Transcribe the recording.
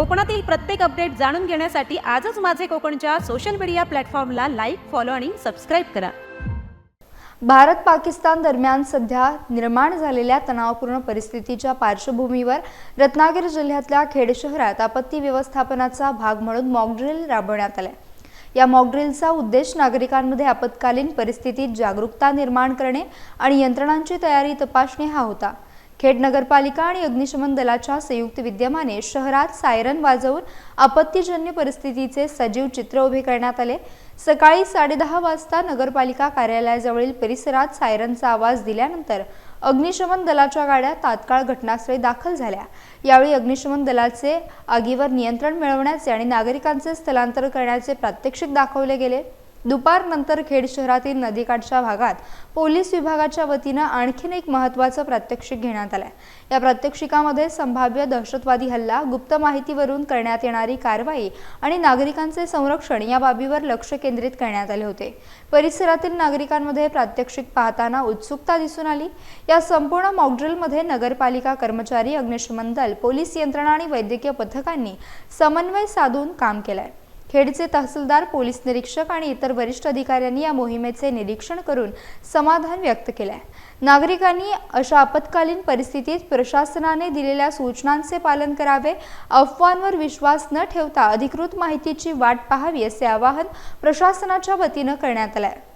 कोकणातील प्रत्येक अपडेट जाणून घेण्यासाठी आजच माझे कोकणच्या सोशल मीडिया प्लॅटफॉर्मला लाईक फॉलो आणि सबस्क्राईब करा. भारत पाकिस्तान दरम्यान सध्या निर्माण झालेल्या तणावपूर्ण परिस्थितीच्या पार्श्वभूमीवर रत्नागिरी जिल्ह्यातल्या खेड शहरात आपत्ती व्यवस्थापनाचा भाग म्हणून मॉकड्रिल राबवण्यात आलाय. या मॉकड्रिलचा उद्देश नागरिकांमध्ये आपत्कालीन परिस्थितीत जागरूकता निर्माण करणे आणि यंत्रणांची तयारी तपासणे हा होता. खेड नगरपालिका आणि अग्निशमन दलाच्या संयुक्त विद्यमाने शहरात सायरन वाजवून आपत्तीजन्य परिस्थितीचे सजीव चित्र उभे करण्यात आले. सकाळी साडेदहा वाजता नगरपालिका कार्यालयाजवळील परिसरात सायरनचा आवाज दिल्यानंतर अग्निशमन दलाच्या गाड्या तात्काळ घटनास्थळी दाखल झाल्या. यावेळी अग्निशमन दलाचे आगीवर नियंत्रण मिळवण्याचे आणि नागरिकांचे स्थलांतर करण्याचे प्रात्यक्षिक दाखवले गेले. दुपारनंतर खेड शहरातील नदीकाठच्या भागात पोलीस विभागाच्या वतीनं आणखीन एक महत्त्वाचं प्रात्यक्षिक घेण्यात आलंय. या प्रात्यक्षिकामध्ये संभाव्य दहशतवादी हल्ला गुप्त माहितीवरून करण्यात येणारी कारवाई आणि नागरिकांचे संरक्षण या बाबीवर लक्ष केंद्रित करण्यात आले होते. परिसरातील नागरिकांमध्ये प्रात्यक्षिक पाहताना उत्सुकता दिसून आली. या संपूर्ण मॉकड्रिलमध्ये नगरपालिका कर्मचारी अग्निशमन दल पोलीस यंत्रणा आणि वैद्यकीय पथकांनी समन्वय साधून काम केलंय. खेडचे तहसीलदार पोलीस निरीक्षक आणि इतर वरिष्ठ अधिकाऱ्यांनी या मोहिमेचे निरीक्षण करून समाधान व्यक्त केले आहे नागरिकांनी अशा आपत्कालीन परिस्थितीत प्रशासनाने दिलेल्या सूचनांचे पालन करावे अफवांवर विश्वास न ठेवता अधिकृत माहितीची वाट पाहावी असे आवाहन प्रशासनाच्या वतीनं करण्यात आलं आहे